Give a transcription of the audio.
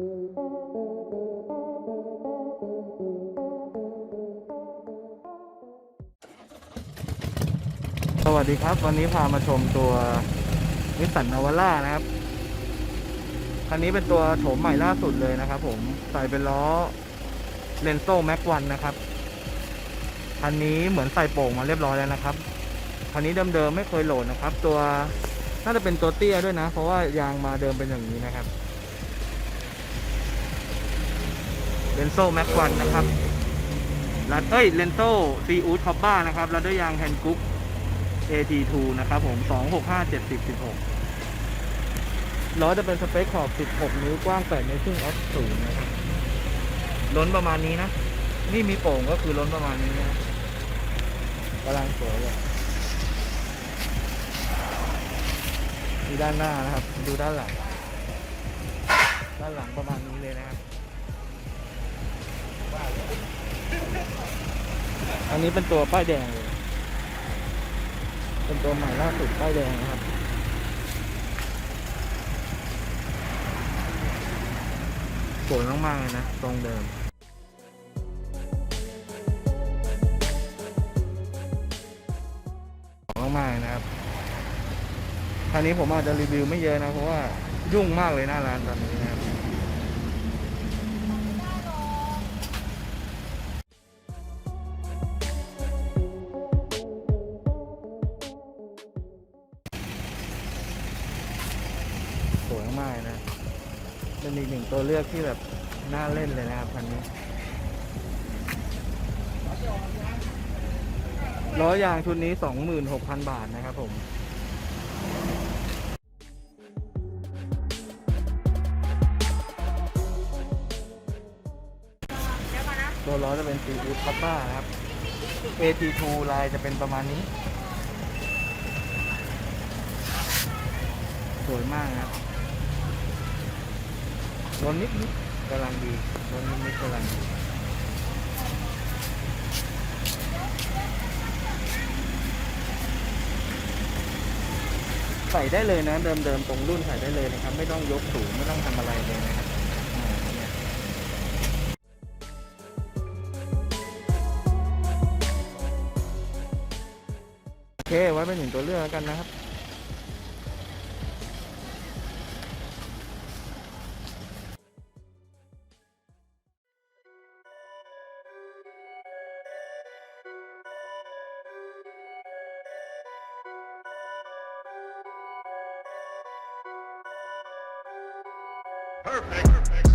สวัสดีครับ วันนี้พามาชมตัวนิสสันนาวาร่านะครับ คันนี้เป็นตัวโฉมใหม่ล่าสุดเลยนะครับผม ใส่เป็นล้อเลนโซ่แม็กวันนะครับ คันนี้เหมือนใส่โป่งมาเรียบร้อยแล้วนะครับ คันนี้เดิมๆไม่เคยโหลดนะครับ ตัวน่าจะเป็นตัวเตี้ยด้วยนะ เพราะว่ายางมาเดิมเป็นอย่างนี้นะครับ เลนโซแม็กวันนะครับรัดเอ้ยเลนโซซีอูดคอบบ้านะครับล้วด้วยยางแฮนกุ๊ก AT2 นะครับผม 265 70 16ล้อจะเป็นสเปคขอบ 16 นิ้วกว้าง8เมตรครึ่งออฟศูนย์นะครับ ล้นประมาณนี้นะ นี่มีโป่งก็คือล้นประมาณนี้นะกำลังสวยเลยมีด้านหน้านะครับ ดูด้านหลัง ด้านหลังประมาณนี้เลยนะครับ อันนี้เป็นตัวป้ายแดงเลย เป็นตัวใหม่ล่าสุดป้ายแดงนะครับสวยมากๆเลยนะ ตรงเดิมมากๆนะครับคราวนี้ผมอาจจะรีวิวไม่เยอะนะ เพราะว่ายุ่งมากเลยหน้าร้านตอนนี้นะครับ วยมากนะ เป็นอีกหนึ่งตัวเลือกที่แบบน่าเล่นเลยนะครับคันนี้ล้อยางชุดนี้ 26,000 บาทนะครับผมตัวล้อจะเป็นซีอูดคัปป้าครับ AT2 ลายจะเป็นประมาณนี้ สวยมากครับ รนนิดนิดกำลังดีรนนิดนิดกำลังดีใส่ได้เลยนะเดิมเดิมๆตรงรุ่นใส่ได้เลยนะครับ ไม่ต้องยกสูงไม่ต้องทำอะไรเลยนะครับโอเคไว้เป็นหนึ่งตัวเลือกแล้วกันนะครับ Perfect. Perfect.